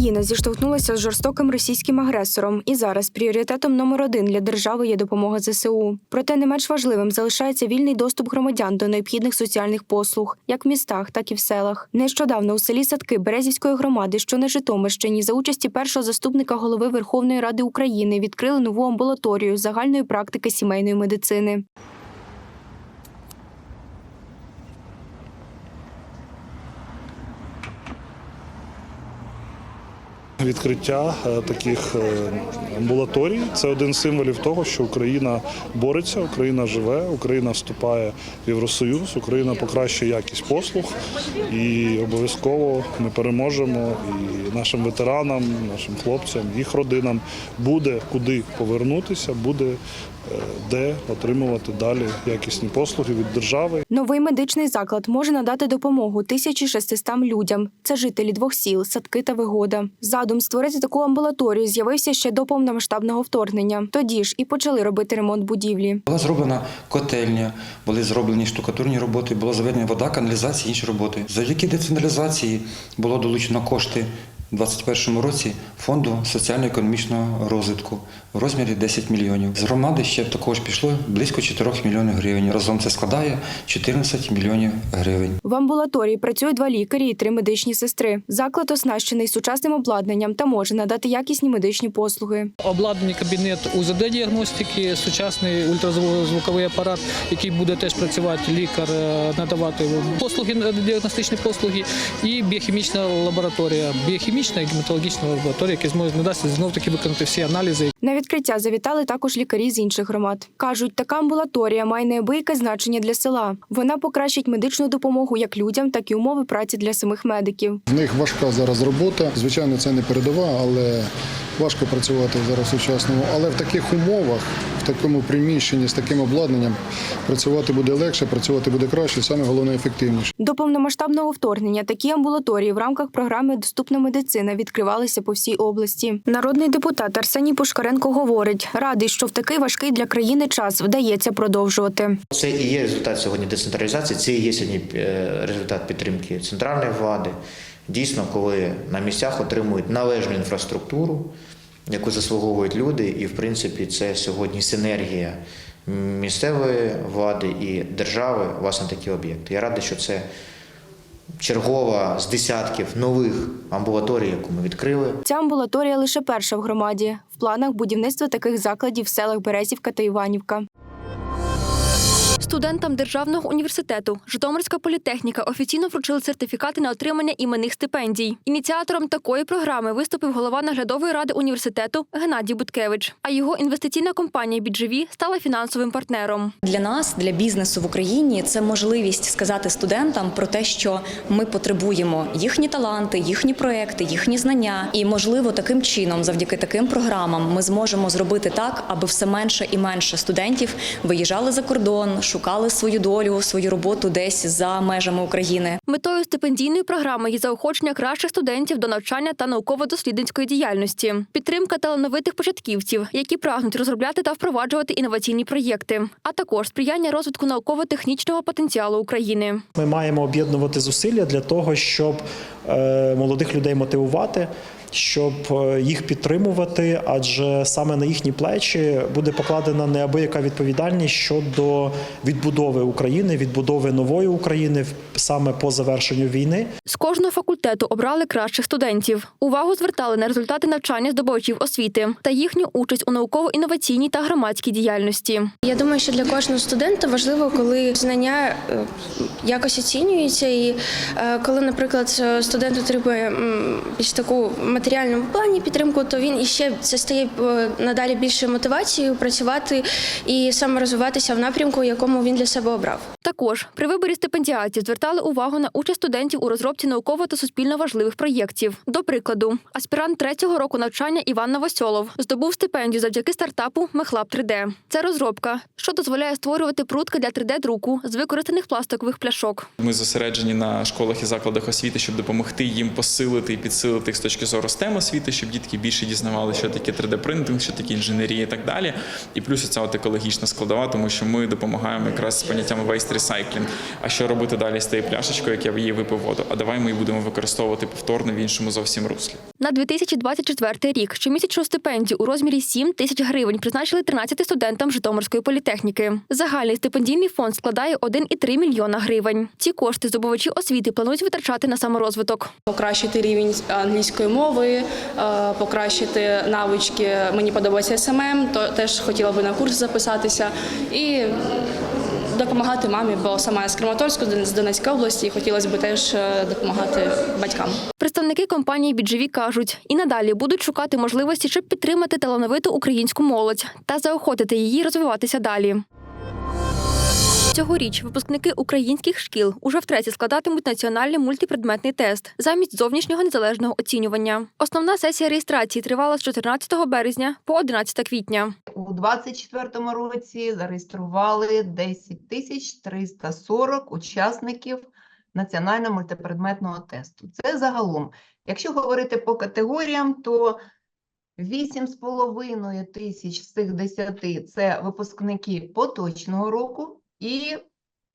Україна зіштовхнулася з жорстоким російським агресором, і зараз пріоритетом номер один для держави є допомога ЗСУ. Проте не менш важливим залишається вільний доступ громадян до необхідних соціальних послуг, як в містах, так і в селах. Нещодавно у селі Садки Березівської громади, що на Житомирщині, за участі першого заступника голови Верховної Ради України відкрили нову амбулаторію загальної практики сімейної медицини. Відкриття е, таких е, амбулаторій це один з символів того, що Україна бореться, Україна живе, Україна вступає в Євросоюз, Україна покращує якість послуг і обов'язково ми переможемо. І нашим ветеранам, нашим хлопцям, їх родинам буде куди повернутися, буде е, де отримувати далі якісні послуги від держави. Новий медичний заклад може надати допомогу 1600 людям. Це жителі двох сіл, садки та вигода. Задум створити таку амбулаторію з'явився ще до повномасштабного вторгнення. Тоді ж і почали робити ремонт будівлі. Була зроблена котельня, були зроблені штукатурні роботи, була заведена вода, каналізація, інші роботи. Завдяки децентралізації було долучено кошти у 2021 році фонду соціально-економічного розвитку в розмірі 10 мільйонів. З громади ще також пішло близько 4 мільйонів гривень. Разом це складає 14 мільйонів гривень. В амбулаторії працюють два лікарі і три медичні сестри. Заклад оснащений сучасним обладнанням та може надати якісні медичні послуги. Обладнаний кабінет УЗД-діагностики, сучасний ультразвуковий апарат, який буде теж працювати лікар, е, надавати послуги, е, діагностичні послуги, і біохімічна лабораторія, біохімічна і гематологічна лабораторія, які зможуть надати знов таки виконати всі аналізи. Відкриття завітали також лікарі з інших громад. кажуть, така амбулаторія має неабияке значення для села. Вона покращить медичну допомогу як людям, так і умови праці для самих медиків. В них важка зараз робота. Звичайно, це не передова, але важко працювати зараз в сучасному. Але в таких умовах, в такому приміщенні з таким обладнанням працювати буде легше, працювати буде краще, саме головне ефективніше. До повномасштабного вторгнення такі амбулаторії в рамках програми Доступна медицина відкривалися по всій області. Народний депутат Арсеній Пушкаренко говорить, радий, що в такий важкий для країни час вдається продовжувати. Це і є результат сьогодні децентралізації, це і є сьогодні е, результат підтримки центральної влади. Дійсно, коли на місцях отримують належну інфраструктуру, яку заслуговують люди, і в принципі це сьогодні синергія місцевої влади і держави, власне, такі об'єкти. Я радий, що це чергова з десятків нових амбулаторій, яку ми відкрили. Ця амбулаторія лише перша в громаді. В планах будівництва таких закладів в селах Березівка та Іванівка. Студентам державного університету Житомирська політехніка офіційно вручили сертифікати на отримання іменних стипендій. Ініціатором такої програми виступив голова наглядової ради університету Геннадій Буткевич. А його інвестиційна компанія «Біджеві» стала фінансовим партнером. Для нас, для бізнесу в Україні, це можливість сказати студентам про те, що ми потребуємо їхні таланти, їхні проекти, їхні знання. І можливо, таким чином, завдяки таким програмам, ми зможемо зробити так, аби все менше і менше студентів виїжджали за кордон, свою долю, свою роботу десь за межами України. Метою стипендійної програми є заохочення кращих студентів до навчання та науково-дослідницької діяльності, підтримка талановитих початківців, які прагнуть розробляти та впроваджувати інноваційні проєкти, а також сприяння розвитку науково-технічного потенціалу України. Ми маємо об'єднувати зусилля для того, щоб е, молодих людей мотивувати, щоб е, їх підтримувати, адже саме на їхні плечі буде покладена неабияка відповідальність щодо відбудови України, відбудови нової України в- саме по завершенню війни. З кожного факультету обрали кращих студентів. Увагу звертали на результати навчання здобувачів освіти та їхню участь у науково-інноваційній та громадській діяльності. Я думаю, що для кожного студента важливо, коли знання е, якось оцінюються, і е, коли, наприклад, студент отримує більш таку матеріальному плані підтримку, то він іще це стає е, надалі більшою мотивацією працювати і саме розвиватися в напрямку, якому він для себе обрав. Також при виборі стипендіатів звертали увагу на участь студентів у розробці науково та суспільно важливих проєктів. До прикладу, аспірант третього року навчання Іван Новосьолов здобув стипендію завдяки стартапу Мехлаб 3D. Це розробка, що дозволяє створювати прутки для 3D-друку з використаних пластикових пляшок. Ми зосереджені на школах і закладах освіти, щоб допомогти їм посилити і підсилити їх з точки зору STEM освіти, щоб дітки більше дізнавали, що таке 3D-принтинг, що таке інженерія і так далі. І плюс ця от екологічна складова, тому що ми допомагаємо якраз з поняттям waste recycling. А що робити далі з тією пляшечкою, як я її випив воду? А давай ми її будемо використовувати повторно в іншому зовсім руслі. На 2024 рік щомісячну стипендію у розмірі 7 тисяч гривень призначили 13 студентам Житомирської політехніки. Загальний стипендійний фонд складає 1,3 мільйона гривень. Ці кошти здобувачі освіти планують витрачати на саморозвиток. покращити рівень англійської мови, е, покращити навички. Мені подобається СММ, то теж хотіла би на курс записатися і допомагати мамі, бо сама я з Краматорську, з Донецької області, і хотілося б теж е, допомагати батькам. Представники компанії «Біджеві» кажуть, і надалі будуть шукати можливості, щоб підтримати талановиту українську молодь та заохотити її розвиватися далі. Цьогоріч випускники українських шкіл уже втретє складатимуть національний мультипредметний тест замість зовнішнього незалежного оцінювання. Основна сесія реєстрації тривала з 14 березня по 11 квітня. У 2024 році зареєстрували 10 тисяч 340 учасників національного мультипредметного тесту. Це загалом. Якщо говорити по категоріям, то 8,5 тисяч з цих 10 – це випускники поточного року і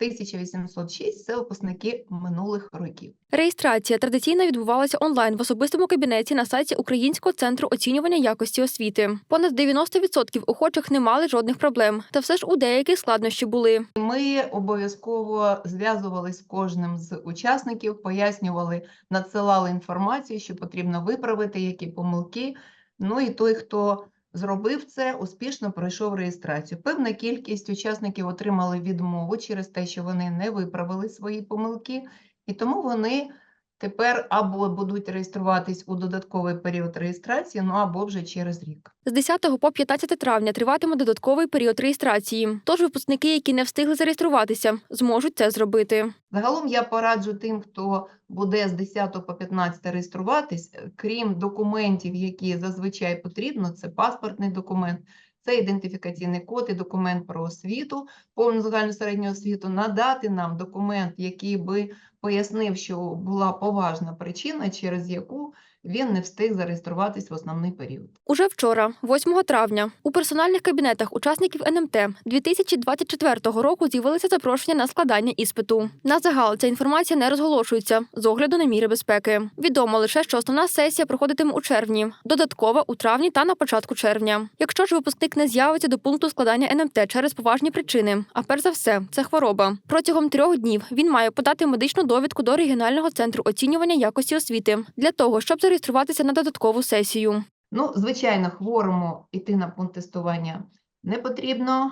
1806 – це випускники минулих років. Реєстрація традиційно відбувалася онлайн в особистому кабінеті на сайті Українського центру оцінювання якості освіти. Понад 90% охочих не мали жодних проблем, та все ж у деяких складнощі були. Ми обов'язково зв'язувалися з кожним з учасників, пояснювали, надсилали інформацію, що потрібно виправити, які помилки. Ну і той, хто зробив це, успішно пройшов реєстрацію. Певна кількість учасників отримали відмову через те, що вони не виправили свої помилки, і тому вони тепер або будуть реєструватись у додатковий період реєстрації, ну або вже через рік. З 10 по 15 травня триватиме додатковий період реєстрації. Тож випускники, які не встигли зареєструватися, зможуть це зробити. Загалом я пораджу тим, хто буде з 10 по 15 реєструватись, е, крім документів, які зазвичай потрібно, це паспортний документ, це ідентифікаційний код і документ про освіту, повну загальну середню освіту, надати нам документ, який би пояснив, що була поважна причина, через яку він не встиг зареєструватись в основний період. Уже вчора, 8 травня, у персональних кабінетах учасників НМТ 2024 року з'явилися запрошення на складання іспиту. На загал ця інформація не розголошується з огляду на міри безпеки. Відомо лише, що основна сесія проходитиме у червні, додаткова у травні та на початку червня. Якщо ж випускник не з'явиться до пункту складання НМТ через поважні причини, а перш за все, це хвороба. Протягом трьох днів він має подати медичну довідку до регіонального центру оцінювання якості освіти для того, щоб зареєструватися на додаткову сесію. Ну, звичайно, хворому йти на пункт тестування не потрібно,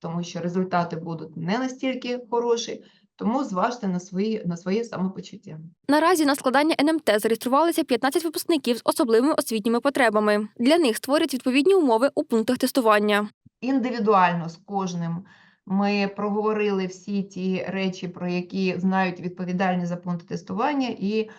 тому що результати будуть не настільки хороші, тому зважте на свої на своє самопочуття. Наразі на складання НМТ зареєструвалися 15 випускників з особливими освітніми потребами. Для них створять відповідні умови у пунктах тестування. Індивідуально з кожним ми проговорили всі ті речі, про які знають відповідальні за пункт тестування, і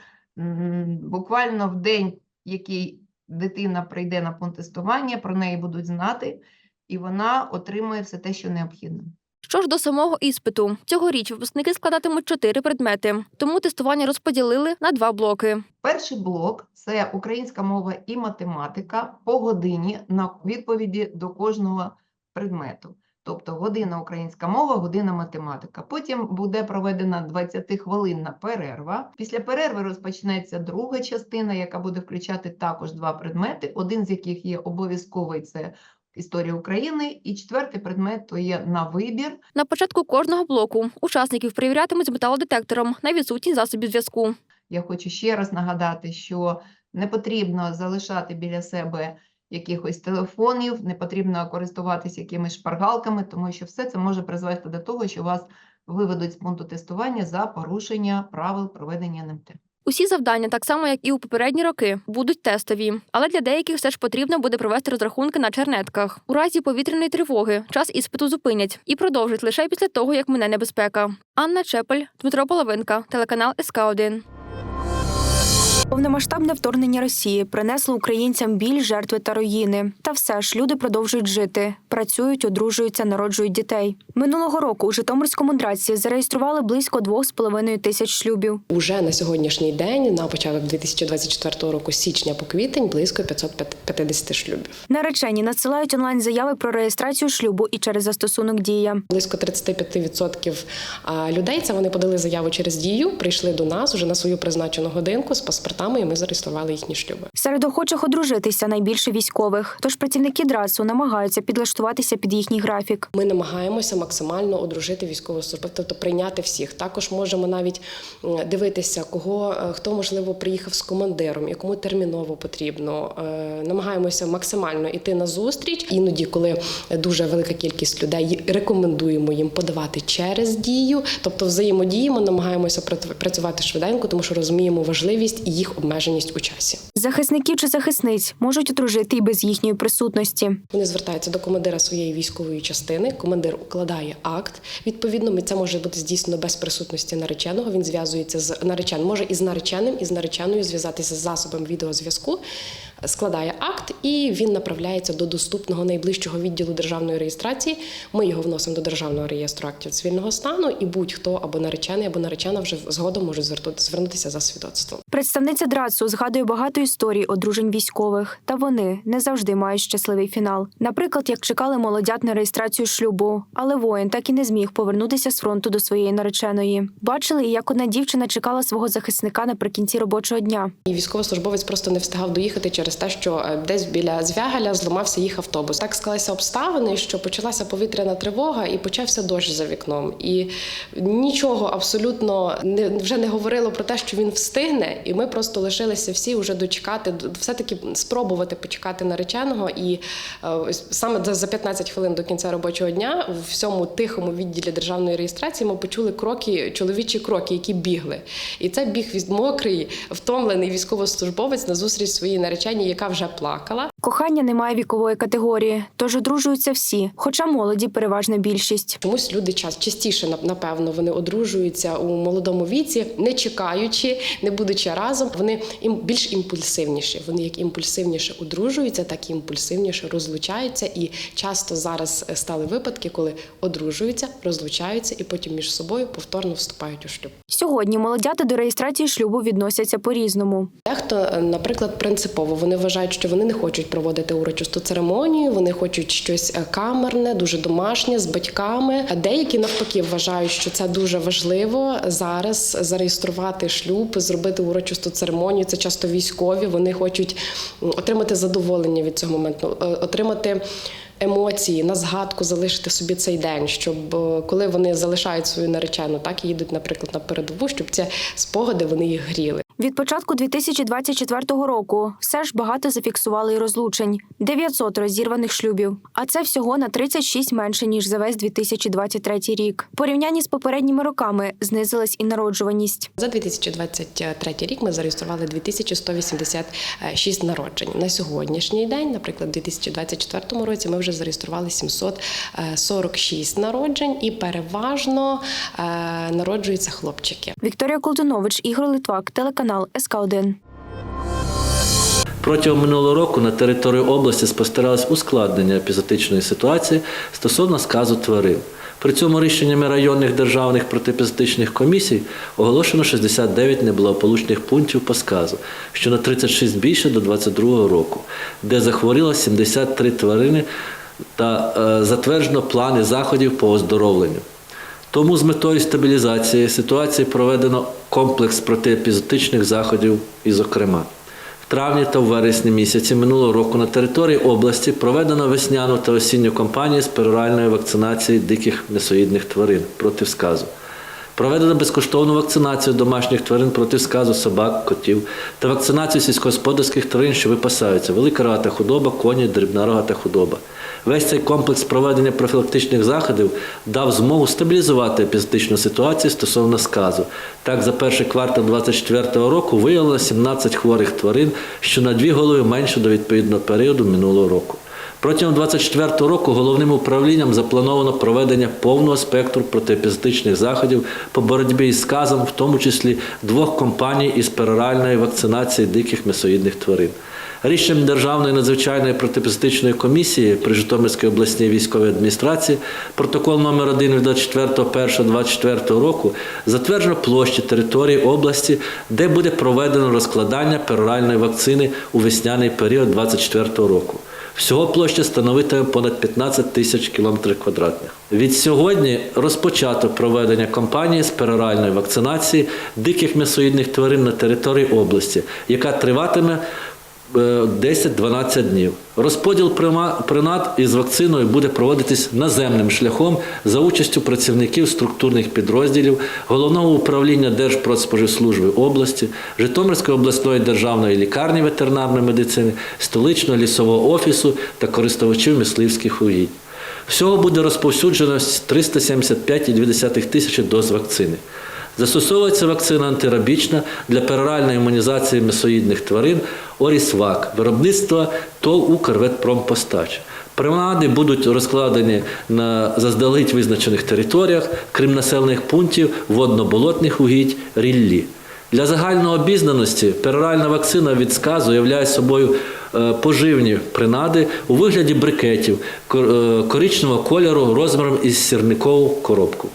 буквально в день, який дитина прийде на пункт тестування, про неї будуть знати, і вона отримує все те, що необхідно. Що ж до самого іспиту, цьогоріч випускники складатимуть чотири предмети, тому тестування розподілили на два блоки. Перший блок це українська мова і математика по годині на відповіді до кожного предмету. Тобто година українська мова, година математика. Потім буде проведена 20-хвилинна перерва. Після перерви розпочнеться друга частина, яка буде включати також два предмети, один з яких є обов'язковий це історія України, і четвертий предмет то є на вибір. На початку кожного блоку учасників перевірятимуть з металодетектором на відсутність засобів зв'язку. Я хочу ще раз нагадати, що не потрібно залишати біля себе якихось телефонів, не потрібно користуватися якимись шпаргалками, тому що все це може призвести до того, що вас виведуть з пункту тестування за порушення правил проведення НМТ. Усі завдання, так само як і у попередні роки, будуть тестові, але для деяких все ж потрібно буде провести розрахунки на чернетках. У разі повітряної тривоги час іспиту зупинять і продовжать лише після того, як мине небезпека. Анна Чепель, Дмитро Половинка, телеканал СК 1 Повномасштабне вторгнення Росії принесло українцям біль, жертви та руїни. Та все ж люди продовжують жити, працюють, одружуються, народжують дітей. Минулого року у Житомирському драці зареєстрували близько 2,5 тисяч шлюбів. Уже на сьогоднішній день, на початок 2024 року, з січня по квітень, близько 550 шлюбів. Наречені надсилають онлайн заяви про реєстрацію шлюбу і через застосунок дія. Близько 35% а, людей це вони подали заяву через дію, прийшли до нас уже на свою призначену годинку з паспортами, і ми зареєстрували їхні шлюби. Серед охочих одружитися найбільше військових. Тож працівники драцу намагаються підлаштуватися під їхній графік. Ми намагаємося максимально одружити військовослужбовців, тобто прийняти всіх. Також можемо навіть дивитися, кого е, хто можливо приїхав з командиром, якому терміново потрібно. Е, Намагаємося максимально йти на зустріч. Іноді, коли дуже велика кількість людей, рекомендуємо їм подавати через дію, тобто взаємодіємо, намагаємося працювати швиденько, тому що розуміємо важливість і їх обмеженість у часі. Захисників чи захисниць можуть одружити і без їхньої присутності. Вони звертаються до командира своєї військової частини. Командир укладає акт. Відповідно, це може бути здійснено без присутності нареченого. Він зв'язується з нареченим, може із нареченим, і з нареченою зв'язатися з засобом відеозв'язку. Складає акт і він направляється до доступного найближчого відділу державної реєстрації. Ми його вносимо до державного реєстру актів цивільного стану, і будь-хто або наречений, або наречена вже згодом зверту- звернутися за свідоцтвом. Представниця драцу згадує багато історій одружень військових, та вони не завжди мають щасливий фінал. Наприклад, як чекали молодят на реєстрацію шлюбу, але воїн так і не зміг повернутися з фронту до своєї нареченої. Бачили, як одна дівчина чекала свого захисника наприкінці робочого дня. І військовослужбовець просто не встигав доїхати через те, що е, десь біля Звягаля зламався їх автобус. Так склалися обставини, що почалася повітряна тривога і почався дощ за вікном. І нічого абсолютно не вже не говорило про те, що він встигне, і ми просто лишилися всі вже дочекати, все таки спробувати почекати нареченого. І е, саме за- за 15 хвилин до кінця робочого дня у всьому тихому відділі державної реєстрації ми почули кроки, чоловічі кроки, які бігли. І це біг від мокрий, втомлений військовослужбовець на зустріч своїй нареченій, яка вже плакала. Кохання не має вікової категорії, тож одружуються всі, хоча молоді переважна більшість. Чомусь люди час частіше напевно вони одружуються у молодому віці, не чекаючи, не будучи разом. Вони більш імпульсивніші. Вони як імпульсивніше одружуються, так і імпульсивніше розлучаються. І часто зараз е, стали випадки, коли одружуються, розлучаються і потім між собою повторно вступають у шлюб. Сьогодні молодята до реєстрації шлюбу відносяться по-різному. Дехто, е, наприклад, принципово вони вважають, що вони не хочуть проводити урочисту церемонію, вони хочуть щось е, камерне, дуже домашнє з батьками. Деякі навпаки вважають, що це дуже важливо зараз зареєструвати шлюб, зробити урочисту церемонію. Це часто військові. Вони хочуть отримати задоволення від цього моменту, е, отримати. Емоції на згадку залишити собі цей день, щоб е, коли вони залишають свою наречену, так і їдуть, наприклад, на передову, щоб ці спогади вони їх гріли. Від початку 2024 року все ж багато зафіксували і розлучень 900 розірваних шлюбів. А це всього на 36 менше ніж за весь 2023 рік. В порівнянні з попередніми роками знизилась і народжуваність. За 2023 рік ми зареєстрували 2186 народжень. На сьогоднішній день, наприклад, у 2024 році ми вже зареєстрували 746 народжень, і переважно е, народжуються хлопчики. Вікторія Колтунович, Ігор Литвак, телеканал СК 1 Протягом минулого року на території області спостерігалось ускладнення епізотичної ситуації стосовно сказу тварин. При цьому рішеннями районних державних протиепізотичних комісій оголошено 69 неблагополучних пунктів по сказу, що на 36 більше до 2022 року, де захворіло 73 тварини та е, затверджено плани заходів по оздоровленню. Тому з метою стабілізації ситуації проведено комплекс протиепізотичних заходів, і, зокрема, в травні та в вересні місяці минулого року на території області проведено весняну та осінню кампанію з пероральної вакцинації диких несоїдних тварин проти сказу. Проведено безкоштовну вакцинацію домашніх тварин проти сказу собак, котів та вакцинацію сільськогосподарських тварин, що випасаються, велика рогата худоба, коні, дрібна рогата худоба. Весь цей комплекс проведення профілактичних заходів дав змогу стабілізувати епізотичну ситуацію стосовно сказу. Так, за перший квартал 2024 року виявлено 17 хворих тварин, що на дві голови менше до відповідного періоду минулого року. Протягом 2024 року головним управлінням заплановано проведення повного спектру протиепізотичних заходів по боротьбі із сказом, в тому числі двох компаній із пероральної вакцинації диких м'ясоїдних тварин. Рішенням Державної надзвичайної протипізотичної комісії при Житомирській обласній військовій адміністрації протокол номер 1 від 24.01.24 року затверджено площі території області, де буде проведено розкладання пероральної вакцини у весняний період 2024 року. Всього площа становитиме понад 15 тисяч кілометрів квадратних. Від сьогодні розпочато проведення кампанії з пероральної вакцинації диких м'ясоїдних тварин на території області, яка триватиме 10-12 днів. Розподіл принад із вакциною буде проводитись наземним шляхом за участю працівників структурних підрозділів Головного управління Держпродспоживслужби області, Житомирської обласної державної лікарні ветеринарної медицини, столичного лісового офісу та користувачів мисливських угідь. Всього буде розповсюджено 375,2 тисячі доз вакцини. Застосовується вакцина антирабічна для пероральної імунізації м'ясоїдних тварин Орісвак, виробництва ТОВ «Укрветпромпостач». Принади будуть розкладені на заздалегідь визначених територіях, крім населених пунктів водно-болотних угідь ріллі. Для загальної обізнаності пероральна вакцина від сказу являє собою е, поживні принади у вигляді брикетів е, коричневого кольору розміром із сірникову коробку.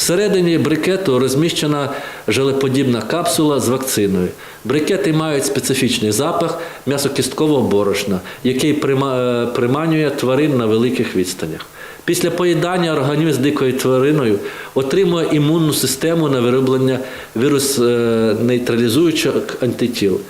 Всередині брикету розміщена желеподібна капсула з вакциною. Брикети мають специфічний запах м'ясокісткового борошна, який е, приманює тварин на великих відстанях. Після поїдання організм з дикою твариною отримує імунну систему на вироблення вірус е, нейтралізуючих антитіл.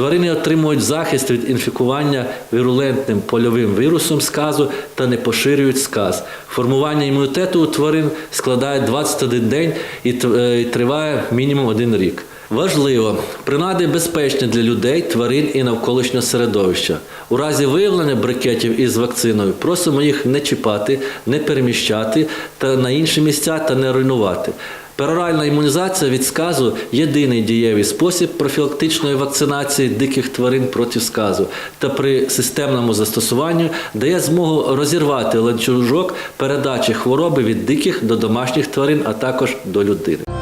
Тварини отримують захист від інфікування вірулентним польовим вірусом сказу та не поширюють сказ. Формування імунітету у тварин складає 21 день е, і триває мінімум один рік. Важливо, принади безпечні для людей, тварин і навколишнього середовища. У разі виявлення брикетів із вакциною просимо їх не чіпати, не переміщати та на інші місця та не руйнувати. Пероральна імунізація від сказу єдиний дієвий спосіб профілактичної вакцинації диких тварин проти сказу та при системному застосуванні дає змогу розірвати ланцюжок передачі хвороби від диких до домашніх тварин, а також до людини.